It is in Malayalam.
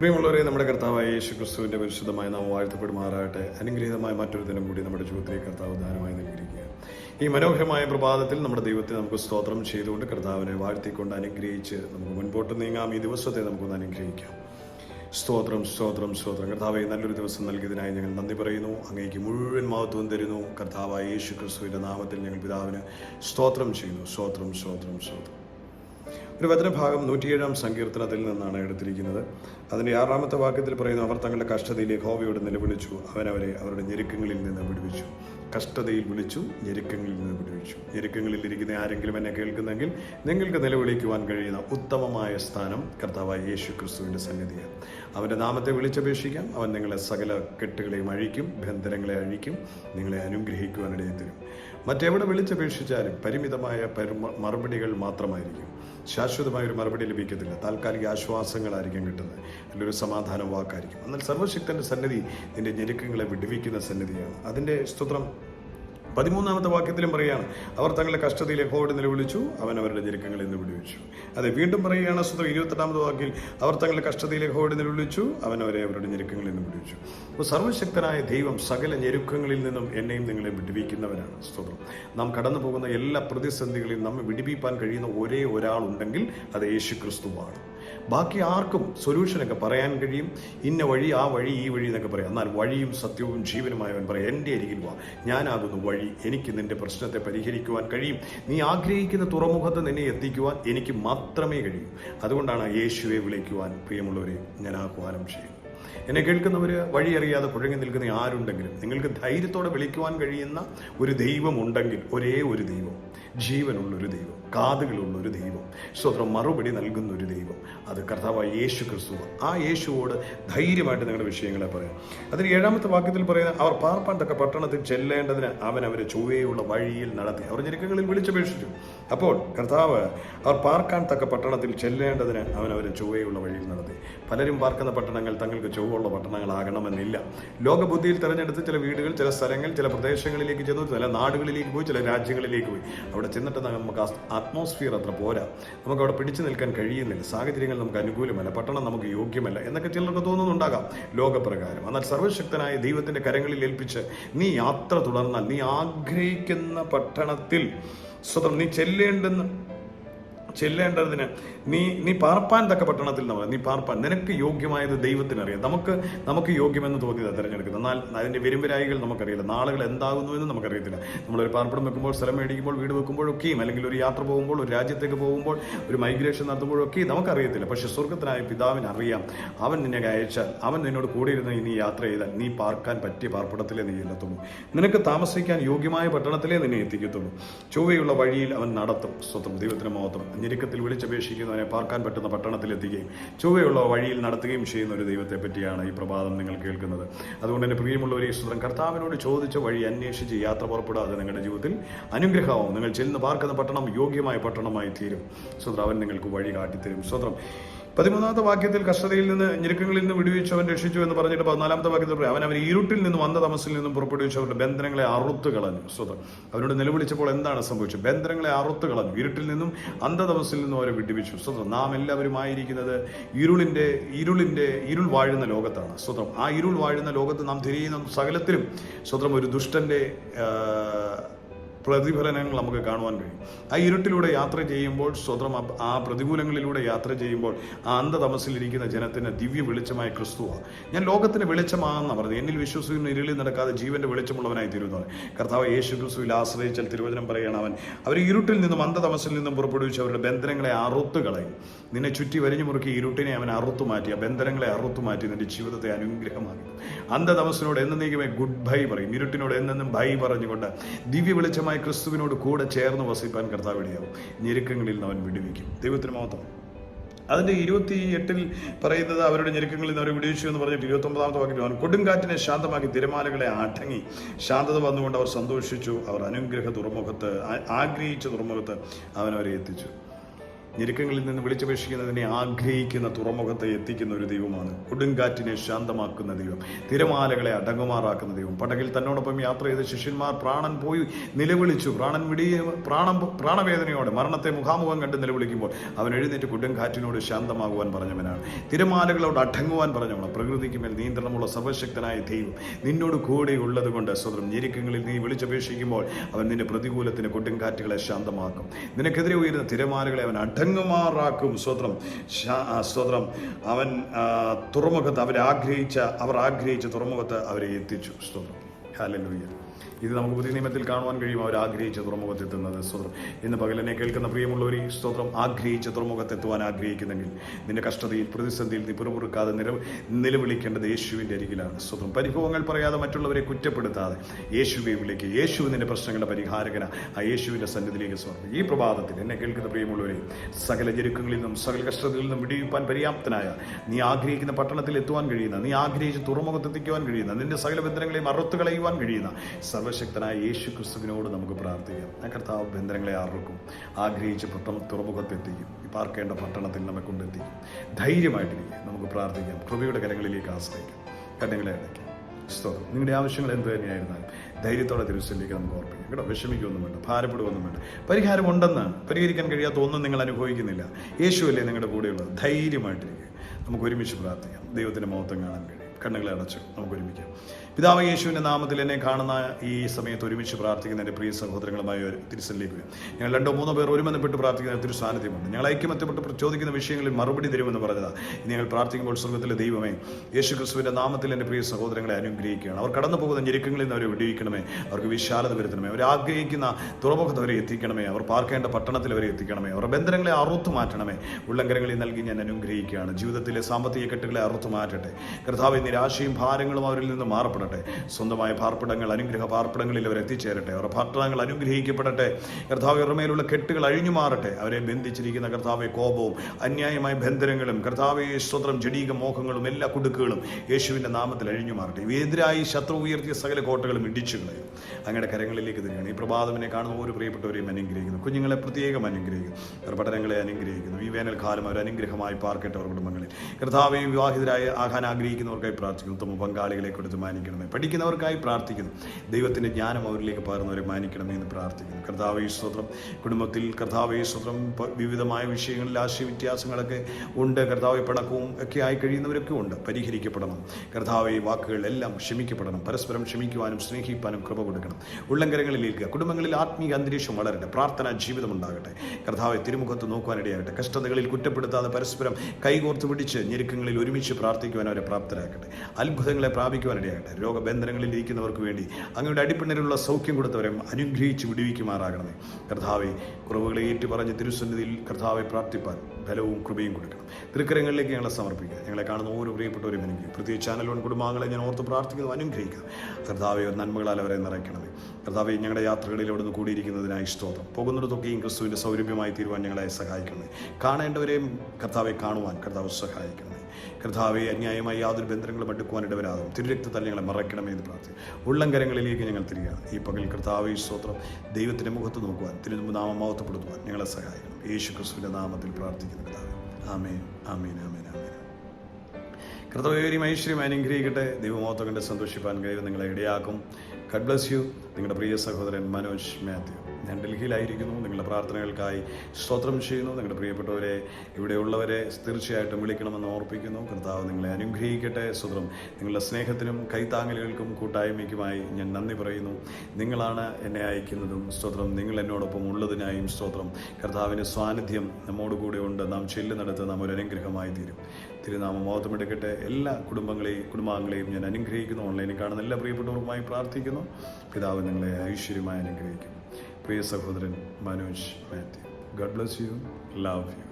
പ്രിയമുള്ളവരെ നമ്മുടെ കർത്താവായ യേശു ക്രിസ്തുവിന്റെ പരിശുദ്ധമായ നാം വാഴ്ത്തപ്പെടുമാറാകട്ടെ. അനുഗ്രഹീതമായ മറ്റൊരു ദിനം കൂടി നമ്മുടെ ജീവിതത്തിലേക്ക് കർത്താവ് ദാനമായി നൽകിയിരിക്കുക ഈ മനോഹരമായ പ്രഭാതത്തിൽ നമ്മുടെ ദൈവത്തെ നമുക്ക് സ്തോത്രം ചെയ്തുകൊണ്ട് കർത്താവിനെ വാഴ്ത്തിക്കൊണ്ട് അനുഗ്രഹിച്ച് നമുക്ക് മുൻപോട്ട് നീങ്ങാം. ഈ ദിവസത്തെ നമുക്കൊന്ന് അനുഗ്രഹിക്കാം. സ്തോത്രം സ്തോത്രം സ്തോത്രം. കർത്താവെ നല്ലൊരു ദിവസം നൽകിയതിനായി ഞങ്ങൾ നന്ദി പറയുന്നു. അങ്ങേക്ക് മുഴുവൻ മഹത്വം തരുന്നു. കർത്താവായ യേശു ക്രിസ്തുവിന്റെ നാമത്തിൽ ഞങ്ങൾ പിതാവിന് സ്തോത്രം ചെയ്യുന്നു. സ്തോത്രം സ്തോത്രം സ്തോത്രം. ഒരു ഭാഗം നൂറ്റിയേഴാം സങ്കീർത്തനത്തിൽ നിന്നാണ് എടുത്തിരിക്കുന്നത്. അതിന്റെ ആറാമത്തെ വാക്യത്തിൽ പറയുന്നു അവർ തങ്ങളുടെ കഷ്ടതയിൽ യഹോവയോട് നിലവിളിച്ചു. അവനവരെ അവരെ അവരുടെ ഞെരുക്കങ്ങളിൽ നിന്ന് വിടുവിച്ചു. കഷ്ടതയിൽ വിളിച്ചു ഞെരുക്കങ്ങളിൽ നിന്ന് വിടുവിച്ചു. ഞെരുക്കങ്ങളിൽ ഇരിക്കുന്ന ആരെങ്കിലും എന്നെ കേൾക്കുന്നെങ്കിൽ നിങ്ങൾക്ക് നിലവിളിക്കുവാൻ കഴിയുന്ന ഉത്തമമായ സ്ഥാനം കർത്താവായ യേശു ക്രിസ്തുവിന്റെ സന്നിധിയാണ്. അവന്റെ നാമത്തെ വിളിച്ചപേക്ഷിക്കാം. അവൻ നിങ്ങളെ സകല കെട്ടുകളെയും അഴിക്കും ബന്ധനങ്ങളെ അഴിക്കും നിങ്ങളെ അനുഗ്രഹിക്കുവാനിടയിൽ തരും. മറ്റെവിടെ വിളിച്ചപേക്ഷിച്ചാലും പരിമിതമായ പരുമ മറുപടികൾ മാത്രമായിരിക്കും. ശാശ്വതമായ ഒരു മറുപടി ലഭിക്കത്തില്ല. താൽക്കാലിക ആശ്വാസങ്ങളായിരിക്കും കിട്ടുന്നത്. നല്ലൊരു സമാധാന വാക്കായിരിക്കും. എന്നാൽ സർവശക്തന്റെ സന്നിധി നിന്റെ ഞെരുക്കങ്ങളെ വിടുവിക്കുന്ന സന്നിധിയാണ്. അതിന്റെ സ്തോത്രം പതിമൂന്നാമത്തെ വാക്യത്തിലും പറയുകയാണ് അവർ തങ്ങളുടെ കഷ്ടതയിൽ യഹോവയോട് നിലവിളിച്ചു അവൻ അവരുടെ ഞെരുക്കങ്ങളിൽ നിന്ന് വിടുവിച്ചു. അതെ വീണ്ടും പറയുകയാണ് സുതം ഇരുപത്തെട്ടാമത്തെ വാക്കിൽ അവർ തങ്ങളുടെ കഷ്ടതയിൽ യഹോവയോട് നിലവിളിച്ചു അവൻ അവരെ അവരുടെ ഞെരുക്കങ്ങളിൽ നിന്ന് വിടുവിച്ചു. അപ്പോൾ സർവശക്തനായ ദൈവം സകല ഞെരുക്കങ്ങളിൽ നിന്നും എന്നെയും നിങ്ങളെ വിടുവിക്കുന്നവനാണ്. സ്തോത്രം. നാം കടന്നു പോകുന്ന എല്ലാ പ്രതിസന്ധികളിൽ നമ്മെ വിടുവിപ്പാൻ കഴിയുന്ന ഒരേ ഒരാളുണ്ടെങ്കിൽ അത് യേശു ക്രിസ്തുവാണ് ബാക്കി ആർക്കും സൊല്യൂഷനൊക്കെ പറയാൻ കഴിയും. ഇന്ന വഴി ആ വഴി ഈ വഴി എന്നൊക്കെ പറയാം. എന്നാൽ വഴിയും സത്യവും ജീവനുമായവൻ പറയാം എന്റെ അരികിൽ വാ. ഞാനാകുന്നു വഴി. എനിക്ക് നിന്റെ പ്രശ്നത്തെ പരിഹരിക്കുവാൻ കഴിയും. നീ ആഗ്രഹിക്കുന്ന തുറമുഖത്ത് നിന്നെ എത്തിക്കുവാൻ എനിക്ക് മാത്രമേ കഴിയൂ. അതുകൊണ്ടാണ് യേശുവെ വിളിക്കുവാൻ പ്രിയമുള്ളവരെ ഞാൻ ആഹ്വാനം ചെയ്യുന്നത്. എന്നെ കേൾക്കുന്നവർ വഴി അറിയാതെ കുഴങ്ങി നിൽക്കുന്ന ആരുണ്ടെങ്കിലും നിങ്ങൾക്ക് ധൈര്യത്തോടെ വിളിക്കുവാൻ കഴിയുന്ന ഒരു ദൈവം ഉണ്ടെങ്കിൽ ഒരേ ഒരു ദൈവം. ജീവനുള്ളൊരു ദൈവം. കാതുകളുള്ളൊരു ദൈവം. സ്വതന്ത്രം മറുപടി നൽകുന്ന ഒരു ദൈവം. അത് കർത്താവായ യേശു ക്രിസ്തു ആ യേശുവോട് ധൈര്യമായിട്ട് നിങ്ങളുടെ വിഷയങ്ങളെ പറയാം. അതിന് ഏഴാമത്തെ വാക്യത്തിൽ പറയുന്ന അവർ പാർപ്പാൻ തക്ക പട്ടണത്തിൽ ചെല്ലേണ്ടതിന് അവൻ അവരെ ചൊവ്വയുള്ള വഴിയിൽ നടത്തി. അവർ ഞെരുക്കങ്ങളിൽ വിളിച്ചപേക്ഷിച്ചു. അപ്പോൾ കർത്താവ് അവർ പാർക്കാൻ തക്ക പട്ടണത്തിൽ ചെല്ലേണ്ടതിന് അവൻ അവരെ ചൊവ്വയുള്ള വഴിയിൽ നടത്തി. പലരും പാർക്കുന്ന പട്ടണങ്ങൾ തങ്ങൾക്ക് ചൊവ്വുള്ള പട്ടണങ്ങളാകണമെന്നില്ല. ലോകബുദ്ധിയിൽ തിരഞ്ഞെടുത്ത് ചില വീടുകൾ ചില സ്ഥലങ്ങൾ ചില പ്രദേശങ്ങളിലേക്ക് ചെന്നു ചില നാടുകളിലേക്ക് പോയി ചില രാജ്യങ്ങളിലേക്ക് പോയി. അവിടെ ചെന്നിട്ട് നമുക്ക് ആറ്റ്മോസ്ഫിയർ അത്ര പോരാ. നമുക്ക് അവിടെ പിടിച്ചു നിൽക്കാൻ കഴിയുന്നില്ല. സാഹചര്യങ്ങൾ നമുക്ക് അനുകൂലമല്ല. പട്ടണം നമുക്ക് യോഗ്യമല്ല എന്നൊക്കെ ചിലർക്ക് തോന്നുന്നുണ്ടാകാം. ലോകപ്രകാരം. എന്നാൽ സർവശക്തനായ ദൈവത്തിന്റെ കരങ്ങളിൽ ഏൽപ്പിച്ച് നീ യാത്ര തുടർന്നാൽ നീ ആഗ്രഹിക്കുന്ന പട്ടണത്തിൽ സ്വതം നീ ചെല്ലേണ്ടെന്ന്. ചെല്ലേണ്ടതിന്. നീ നീ പാർപ്പാൻ തക്ക പട്ടണത്തിൽ നമ്മൾ നീ പാർപ്പാൻ. നിനക്ക് യോഗ്യമായത് ദൈവത്തിനറിയാം. നമുക്ക് നമുക്ക് യോഗ്യമെന്ന് തോന്നിയതാണ് തിരഞ്ഞെടുക്കുന്നത്. എന്നാൽ അതിന്റെ വരുമ്പരായികൾ നമുക്കറിയില്ല. നാളുകൾ എന്താകുന്നു എന്ന് നമുക്കറിയത്തില്ല. നമ്മളൊരു പാർപ്പിടം വെക്കുമ്പോൾ സ്ഥലം മേടിക്കുമ്പോൾ വീട് വെക്കുമ്പോഴൊക്കെയും അല്ലെങ്കിൽ ഒരു യാത്ര പോകുമ്പോൾ ഒരു രാജ്യത്തേക്ക് പോകുമ്പോൾ ഒരു മൈഗ്രേഷൻ നടത്തുമ്പോഴൊക്കെയും നമുക്കറിയത്തില്ല. പക്ഷേ സ്വർഗത്തിനായ പിതാവിന് അറിയാം. അവൻ നിന്നെ അയച്ചാൽ അവൻ നിന്നോട് കൂടിയിരുന്ന ഇനി യാത്ര ചെയ്താൽ നീ പാർക്കാൻ പറ്റിയ പാർപ്പിടത്തിലേ നീ എത്തത്തുള്ളൂ നിനക്ക് താമസിക്കാൻ യോഗ്യമായ പട്ടണത്തിലേ നിന്നെ എത്തിക്കത്തുള്ളൂ. ചൊവ്വയുള്ള വഴിയിൽ അവൻ നടത്തും. സ്വന്തം ദൈവത്തിന് മഹത്വം ഞെരുക്കത്തിൽ വിളിച്ചപേക്ഷിക്കുന്നവനെ പാർക്കാൻ പറ്റുന്ന പട്ടണത്തിലെത്തുകയും ചൊവ്വയുള്ള വഴിയിൽ നടത്തുകയും ചെയ്യുന്ന ഒരു ദൈവത്തെ പറ്റിയാണ് ഈ പ്രഭാതം നിങ്ങൾ കേൾക്കുന്നത്. അതുകൊണ്ട് തന്നെ പ്രിയമുള്ളവരെ ഈശ്വരൻ കർത്താവിനോട് ചോദിച്ച വഴി അന്വേഷിച്ച് യാത്ര പുറപ്പെടാതെ നിങ്ങളുടെ ജീവിതത്തിൽ അനുഗ്രഹമാവും നിങ്ങൾ ചെന്ന് പാർക്കുന്ന പട്ടണം യോഗ്യമായ പട്ടണമായി തീരും. സ്വതം അവൻ നിങ്ങൾക്ക് വഴി കാട്ടിത്തരും. സ്വതന്ത്രം പതിമൂന്നാമത്തെ വാക്യത്തിൽ കഷ്ടതയിൽ നിന്ന് ഞെരുക്കങ്ങളിൽ നിന്ന് വിടുവിച്ചു അവൻ രക്ഷിച്ചു എന്ന് പറഞ്ഞിട്ട് പതിനാലാമത്തെ വാക്യത്തിൽ പറയും. അവൻ അവൻ ഇരുട്ടിൽ നിന്നും വന്ന തമസിൽ നിന്നും പുറപ്പെടുവിച്ചു. അവരുടെ ബന്ധനങ്ങളെ അറുത്ത് കളഞ്ഞു. സ്വതം അവരോട് നിലവിളിച്ചപ്പോൾ എന്താണ് സംഭവിച്ചത്? ബന്ധനങ്ങളെ അറുത്ത് കളഞ്ഞു. ഇരുട്ടിൽ നിന്നും അന്ധതമസിൽ നിന്നും അവരെ വിടുവിച്ചു. സ്വതം നാം എല്ലാവരും എല്ലാവരുമായിരിക്കുന്നത് ഇരുളിന്റെ ഇരുളിന്റെ ഇരുൾ വാഴുന്ന ലോകത്താണ്. സ്വതം ആ ഇരുൾ വാഴുന്ന ലോകത്ത് നാം തിരിയുന്ന സകലത്തിലും സ്വതം ഒരു ദുഷ്ടന്റെ ആ, പ്രതിഫലനങ്ങൾ നമുക്ക് കാണുവാൻ കഴിയും. ആ ഇരുട്ടിലൂടെ യാത്ര ചെയ്യുമ്പോൾ സ്വതം ആ പ്രതികൂലങ്ങളിലൂടെ യാത്ര ചെയ്യുമ്പോൾ ആ അന്ധതമസിലിരിക്കുന്ന ജനത്തിന് ദിവ്യ വെളിച്ചമായ ക്രിസ്തുവാണ് ഞാൻ ലോകത്തിന് വെളിച്ചമാണെന്ന് പറഞ്ഞത്. എന്നിൽ വിശ്വസിക്കുന്ന ഇരുളിൽ നടക്കാതെ ജീവന്റെ വെളിച്ചമുള്ളവനായി തീരുന്നവൻ കർത്താവ് യേശു ക്രിസ്തുവിൽ ആശ്രയിച്ചാൽ തിരുവചനം പറയണം അവൻ അവർ ഇരുട്ടിൽ നിന്നും അന്ധതമസിൽ നിന്നും പുറപ്പെടുവിച്ച് അവരുടെ ബന്ധനങ്ങളെ അറുത്തു കളയും. നിന്നെ ചുറ്റി വരിഞ്ഞു മുറുക്കി ഇരുട്ടിനെ അവൻ അറുത്തു മാറ്റി. ആ ബന്ധനങ്ങളെ അറുത്തു മാറ്റി നിന്റെ ജീവിതത്തെ അനുഗ്രഹമാക്കി. അന്ധതമസിനോട് എന്നേക്കുമേ ഗുഡ് ബൈ പറയും. ഇരുട്ടിനോട് എന്നെന്നും ബൈ പറഞ്ഞുകൊണ്ട് ദിവ്യ വെളിച്ചമായ ക്രിസ്തുവിനോട് കൂടെ ചേർന്ന് വസിപ്പാൻ കർത്താവ് ഇടയാവും. ഞെരുക്കങ്ങളിൽ നിന്ന് അവൻ വിടുവിക്കും. ദൈവത്തിന് മാത്രം അതിന്റെ ഇരുപത്തി എട്ടിൽ പറയുന്നത് അവരുടെ ഞെരുക്കങ്ങളിൽ നിന്ന് അവരെ വിടുവിച്ചു എന്ന് പറഞ്ഞിട്ട് ഇരുപത്തി ഒമ്പതാമത്തെ വാക്യം അവൻ കൊടുങ്കാറ്റിനെ ശാന്തമാക്കി തിരമാലകളെ അടങ്ങി ശാന്തത വന്നുകൊണ്ട് അവർ സന്തോഷിച്ചു. അവർ അനുഗ്രഹ തുറമുഖത്ത് ആഗ്രഹിച്ച തുറമുഖത്ത് അവൻ അവരെ എത്തിച്ചു. ഞെരുക്കങ്ങളിൽ നിന്ന് വിളിച്ചപേക്ഷിക്കുന്നതിനെ ആഗ്രഹിക്കുന്ന തുറമുഖത്തെ എത്തിക്കുന്ന ഒരു ദൈവമാണ്. കൊടുങ്കാറ്റിനെ ശാന്തമാക്കുന്ന ദൈവം. തിരമാലകളെ അടങ്ങുമാറാക്കുന്ന ദൈവം. പടകിൽ തന്നോടൊപ്പം യാത്ര ചെയ്ത ശിഷ്യന്മാർ പ്രാണൻ പോയി നിലവിളിച്ചു. പ്രാണൻ വിടിയ പ്രാണം പ്രാണവേദനയോടെ മരണത്തെ മുഖാമുഖം കണ്ട് നിലവിളിക്കുമ്പോൾ അവൻ എഴുന്നേറ്റ് കൊടുങ്കാറ്റിനോട് ശാന്തമാകുവാൻ പറഞ്ഞവനാണ്. തിരമാലകളോട് അടങ്ങുവാൻ പറഞ്ഞവനാണ്. പ്രകൃതിക്ക് മേൽ നിയന്ത്രണമുള്ള സർവശക്തനായ ദൈവം. നിന്നോട് കൂടെ ഉള്ളത് കൊണ്ട് സ്വതന്ത്രം. ഞെരുക്കങ്ങളിൽ നീ വിളിച്ചപേക്ഷിക്കുമ്പോൾ അവൻ നിന്റെ പ്രതികൂലത്തിന് കൊടുങ്കാറ്റുകളെ ശാന്തമാക്കും. നിനക്കെതിരെ ഉയരുന്ന തിരമാലകളെ അവൻ അടങ്ങുമാറാക്കും സ്വത്രം സ്വത്രം അവൻ തുറമുഖത്ത് അവരാഗ്രഹിച്ച അവർ ആഗ്രഹിച്ച തുറമുഖത്ത് അവരെ എത്തിച്ചു. സ്തോത്രം. ഹാലലൂയ്യ ഇത് നമുക്ക് പുതിയ നിയമത്തിൽ കാണുവാൻ കഴിയും അവർ ആഗ്രഹിച്ച തുറമുഖത്തെത്തുന്നത്. സ്തോത്രം. ഇന്ന് പകലിനെ കേൾക്കുന്ന പ്രിയമുള്ളവർ ഈ സ്തോത്രം ആഗ്രഹിച്ച തുറമുഖത്തെത്തുവാൻ ആഗ്രഹിക്കുന്നെങ്കിൽ നിന്റെ കഷ്ടതയിൽ പ്രതിസന്ധിയിൽ നീ പുറമുറുക്കാതെ നില നിലവിളിക്കേണ്ടത് യേശുവിന്റെ അരികിലാണ്. സ്തോത്രം. പരിഭവങ്ങൾ പറയാതെ മറ്റുള്ളവരെ കുറ്റപ്പെടുത്താതെ യേശുവെ വിളിക്കുക യേശു നിന്റെ പ്രശ്നങ്ങളുടെ പരിഹാരകന. ആ യേശുവിന്റെ സന്നിധിയിലേക്ക് സ്വർണം ഈ പ്രഭാതത്തിൽ എന്നെ കേൾക്കുന്ന പ്രിയമുള്ളവരെ സകല ജരുക്കങ്ങളിൽ നിന്നും സകല കഷ്ടതയിൽ നിന്നും വിടിയിപ്പാൻ പര്യാപ്തനായ നീ ആഗ്രഹിക്കുന്ന പട്ടണത്തിൽ എത്തുവാൻ കഴിയുന്ന നീ ആഗ്രഹിച്ച തുറമുഖത്തെത്തിക്കുവാൻ കഴിയുന്ന നിന്റെ സകല ബന്ധനങ്ങളെയും അറുത്തു കളയുവാൻ കഴിയുന്ന സർവശക്തനായ യേശു ക്രിസ്തുവിനോട് നമുക്ക് പ്രാർത്ഥിക്കാം. ആ കർത്താവ് ബന്ധനങ്ങളെ ആർക്കും ആഗ്രഹിച്ച പട്ടം തുറമുഖത്തെത്തിക്കും. ഈ പാർക്കേണ്ട പട്ടണത്തിൽ നമ്മെ കൊണ്ടെത്തിക്കും. ധൈര്യമായിട്ടിരിക്കും. നമുക്ക് പ്രാർത്ഥിക്കാം. കൃപയുടെ കരങ്ങളിലേക്ക് ആശ്രയിക്കാം. കണ്ണുകളെ അടയ്ക്കാം. സ്തോത്രം. നിങ്ങളുടെ ആവശ്യങ്ങൾ എന്ത് തന്നെയായിരുന്നാലും ധൈര്യത്തോടെ തിരുവശത്തിലേക്ക് നമുക്ക് ഓർപ്പിക്കാം. കേട്ടോ വിഷമിക്കൊന്നും വേണ്ട. ഭാരപ്പെടുകയൊന്നും വേണ്ട. പരിഹാരമുണ്ടെന്ന് പരിഹരിക്കാൻ കഴിയാത്ത ഒന്നും നിങ്ങൾ അനുഭവിക്കുന്നില്ല. യേശുവല്ലേ നിങ്ങളുടെ കൂടെയുള്ളത്. ധൈര്യമായിട്ടിരിക്കുക. നമുക്ക് ഒരുമിച്ച് പ്രാർത്ഥിക്കാം. ദൈവത്തിന്റെ മഹത്വം കാണാൻ കഴിയും കണ്ണുകളെ അടച്ചു. നമുക്ക് ഒരുമിക്കാം പിതാവ് യേശുവിന്റെ നാമത്തിൽ എന്നെ കാണുന്ന ഈ സമയത്ത് ഒരുമിച്ച് പ്രാർത്ഥിക്കുന്ന എന്റെ പ്രിയ സഹോദരങ്ങളുമായി തിരുസലിലേക്ക് വരും. ഞങ്ങൾ രണ്ടോ മൂന്നോ പേർ ഒരുമനപ്പെട്ട് പ്രാർത്ഥിക്കുന്ന ഒത്തിരി സാന്നിധ്യമുണ്ട് ഞങ്ങൾ ഐക്യമത്യപ്പെട്ട് പ്രചോദിക്കുന്ന വിഷയങ്ങളിൽ മറുപടി തരുമെന്ന് പറഞ്ഞതാണ് നിങ്ങൾ പ്രാർത്ഥിക്കുമ്പോൾ സ്വർഗത്തിലെ ദൈവമേ യേശു ക്രിസ്തുവിന്റെ നാമത്തിൽ എന്റെ പ്രിയ സഹോദരങ്ങളെ അനുഗ്രഹിക്കുകയാണ്. അവർ കടന്നു പോകുന്ന ഞെരുക്കങ്ങളിൽ നിന്ന് അവരെ വിടിയിക്കണമേ അവർക്ക് വിശാലത വരുത്തണമേ. അവർ ആഗ്രഹിക്കുന്ന തുറമുഖത്ത് അവരെ എത്തിക്കണമേ. അവർ പാർക്കേണ്ട പട്ടണത്തിൽ അവരെ എത്തിക്കണമേ. അവരുടെ ബന്ധനങ്ങളെ അറുത്തു മാറ്റണമേ. ഉള്ളങ്കരങ്ങളിൽ നൽകി ഞാൻ അനുഗ്രഹിക്കുകയാണ്. ജീവിതത്തിലെ സാമ്പത്തിക കെട്ടുകളെ അറുത്തു മാറ്റട്ടെ. കർത്താവ് നിരാശയും ഭാരങ്ങളും അവരിൽ നിന്ന് മാറപ്പെടട്ടെ. സ്വന്തമായ പാർപ്പിടങ്ങൾ അനുഗ്രഹ പാർപ്പിടങ്ങളിൽ അവർ എത്തിച്ചേരട്ടെ. അവരുടെ പട്ടണങ്ങൾ അനുഗ്രഹിക്കപ്പെടട്ടെ. കർത്താവ് ഇവരുടെ മേലുള്ള കെട്ടുകൾ അഴിഞ്ഞു മാറട്ടെ. അവരെ ബന്ധിച്ചിരിക്കുന്ന കർത്താവെ കോപവും അന്യായമായ ബന്ധനങ്ങളും കർത്താവെ സ്വത്രം ജഡീക മോഹങ്ങളും എല്ലാ കുടുക്കുകളും യേശുവിന്റെ നാമത്തിൽ അഴിഞ്ഞു മാറട്ടെ. ഇവയെതിരായി ശത്രു ഉയർത്തിയ സകല കോട്ടകളും ഇടിച്ചു കളയും. അങ്ങയുടെ കരങ്ങളിലേക്ക് തരികയാണ് ഈ പ്രഭാതമിനെ കാണുന്ന ഓരോ പ്രിയപ്പെട്ടവരെയും അനുഗ്രഹിക്കുന്നു. കുഞ്ഞുങ്ങളെ പ്രത്യേകം അനുഗ്രഹിക്കുന്നു. അവരുടെ പഠനങ്ങളെ അനുഗ്രഹിക്കുന്നു. ഈ വേനൽക്കാലം അവർ അനുഗ്രഹമായി പാർക്കട്ടെ അവർ കുടുംബങ്ങളിൽ. കർത്താവെ വിവാഹിതരായി ആകാൻ ആഗ്രഹിക്കുന്നവർക്കായി പ്രാർത്ഥിക്കുന്നു. ഉത്തമ പങ്കാളികളെ കൊടുത്ത് മാനിക്കണമേ. പഠിക്കുന്നവർക്കായി പ്രാർത്ഥിക്കുന്നു. ദൈവത്തിന്റെ ജ്ഞാനം അവരിലേക്ക് പകർന്നവരെ മാനിക്കണമേ എന്ന് പ്രാർത്ഥിക്കുന്നു. കർത്താവേശ്വത്രം കുടുംബത്തിൽ കർത്താവേശ്വത്രം വിവിധമായ വിഷയങ്ങളിൽ ആശയ വ്യത്യാസങ്ങളൊക്കെ ഉണ്ട്. കർത്താവെ പിണക്കവും ഒക്കെ ആയി കഴിയുന്നവരൊക്കെ ഉണ്ട്. പരിഹരിക്കപ്പെടണം. കർത്താവെ വാക്കുകളെല്ലാം ക്ഷമിക്കപ്പെടണം. പരസ്പരം ക്ഷമിക്കുവാനും സ്നേഹിക്കാനും കൃപ കൊടുക്കണം. ഉള്ളങ്കരങ്ങളിലേക്ക് കുടുംബങ്ങളിൽ ആത്മീയ അന്തരീക്ഷം വളരട്ടെ. പ്രാർത്ഥനാ ജീവിതം ഉണ്ടാകട്ടെ. കർത്താവെ തിരുമുഖത്ത് നോക്കുവാനിടയാകട്ടെ. കഷ്ടതകളിൽ കുറ്റപ്പെടുത്താതെ പരസ്പരം കൈകോർത്ത് പിടിച്ച് ഞെരുക്കങ്ങളിൽ ഒരുമിച്ച് പ്രാർത്ഥിക്കുവാൻ അവരെ പ്രാപ്തരാക്കട്ടെ. അത്ഭുതങ്ങളെ പ്രാപിക്കുവാനിടയാകട്ടെ. രോഗബന്ധനങ്ങളിൽ ഇരിക്കുന്നവർക്ക് വേണ്ടി അങ്ങയുടെ അടിപ്പിണരിലുള്ള സൗഖ്യം കൊടുത്തവരെ അനുഗ്രഹിച്ച് വിടുവിക്കുമാറാകണമേ. കർത്താവെ കുറവുകളെ ഏറ്റുപറഞ്ഞ് തിരുസന്നിധിയിൽ കർത്താവെ പ്രാർത്ഥിപ്പാൻ ബലവും കൃപയും കൊടുക്കണം. തൃക്കരങ്ങളിലേക്ക് ഞങ്ങളെ സമർപ്പിക്കുക. ഞങ്ങളെ കാണുന്ന ഓരോ പ്രിയപ്പെട്ടവരും അനുഗ്രഹിക്കും പ്രത്യേകിച്ച് ചാനൽ വൺ കുടുംബാംഗങ്ങളെ ഞാൻ ഓർത്ത് പ്രാർത്ഥിക്കുന്നു അനുഗ്രഹിക്കുക. കർത്താവെ നന്മകളാൽ അവരെ നിറയ്ക്കണമേ. കർത്താവെ ഞങ്ങളുടെ യാത്രകളിൽ അവിടുന്ന് കൂടിയിരിക്കുന്നതിനായി സ്തോത്രം. പോകുന്നിടത്തൊക്കെയും ക്രിസ്തുവിന്റെ സൗരഭ്യമായി തീരുവാൻ ഞങ്ങളെ സഹായിക്കണമേ. കാണേണ്ടവരെയും കർത്താവെ കാണുവാൻ കർത്താവ് സഹായിക്കണമേ. കർത്താവെ അന്യായമായി യാതൊരു ബന്ധങ്ങളും അടുക്കുവാൻ ഇടവരാതും തിരുരക്ത ഞങ്ങളെ മറയ്ക്കണമേ എന്ന് പ്രാർത്ഥിക്കും ഉള്ളംകരങ്ങളിലേക്ക് ഞങ്ങൾ തിരിയുക ഈ പകൽ കർത്താവെ സ്തോത്രം ദൈവത്തിന്റെ മുഖത്ത് നോക്കുവാൻ തിരുമ്പ് നാമം മഹത്വപ്പെടുത്തുവാൻ ഞങ്ങളെ സഹായിക്കണം. യേശു ക്രിസ്തുവിന്റെ നാമത്തിൽ പ്രാർത്ഥിക്കുന്ന കർത്താവ്. ആമേൻ ആമേൻ ആമേൻ ആമേൻ. കർത്തവ്യവരും ഐശ്വര്യം അനുഗ്രഹിക്കട്ടെ. ദൈവമോത്തം കണ്ട് സന്തോഷിപ്പാൻ കഴിയും നിങ്ങളെ ഇടയാക്കും. ഗഡ് ബ്ലസ് യു നിങ്ങളുടെ പ്രിയ സഹോദരൻ മനോജ് മാത്യു. ഞാൻ ഡൽഹിയിലായിരിക്കുന്നു. നിങ്ങളുടെ പ്രാർത്ഥനകൾക്കായി സ്തോത്രം ചെയ്യുന്നു. നിങ്ങളുടെ പ്രിയപ്പെട്ടവരെ ഇവിടെയുള്ളവരെ തീർച്ചയായിട്ടും വിളിക്കണമെന്ന് ഓർപ്പിക്കുന്നു. കർത്താവ് നിങ്ങളെ അനുഗ്രഹിക്കട്ടെ. സ്തോത്രം. നിങ്ങളുടെ സ്നേഹത്തിനും കൈത്താങ്ങലുകൾക്കും കൂട്ടായ്മയ്ക്കുമായി ഞാൻ നന്ദി പറയുന്നു. നിങ്ങളാണ് എന്നെ അയക്കുന്നതും സ്തോത്രം. നിങ്ങൾ എന്നോടൊപ്പം ഉള്ളതിനായും സ്തോത്രം. കർത്താവിന്റെ സാന്നിധ്യം നമ്മോട് കൂടെ ഉണ്ട്. നാം ചെല്ലുന്നിടത്ത് നാം ഒരു അനുഗ്രഹമായി തീരും. തിരുനാമം മോഹത്തമെടുക്കട്ടെ എല്ലാ കുടുംബങ്ങളെയും കുടുംബാംഗങ്ങളെയും ഞാൻ അനുഗ്രഹിക്കുന്നു. ഓൺലൈനിൽ കാണുന്ന എല്ലാ പ്രിയപ്പെട്ടവർക്കുമായി പ്രാർത്ഥിക്കുന്നു. പിതാവ് നിങ്ങളെ ഐശ്വര്യമായി അനുഗ്രഹിക്കും. പ്രിയ സഹോദരൻ Manoj Mathew. God bless you love you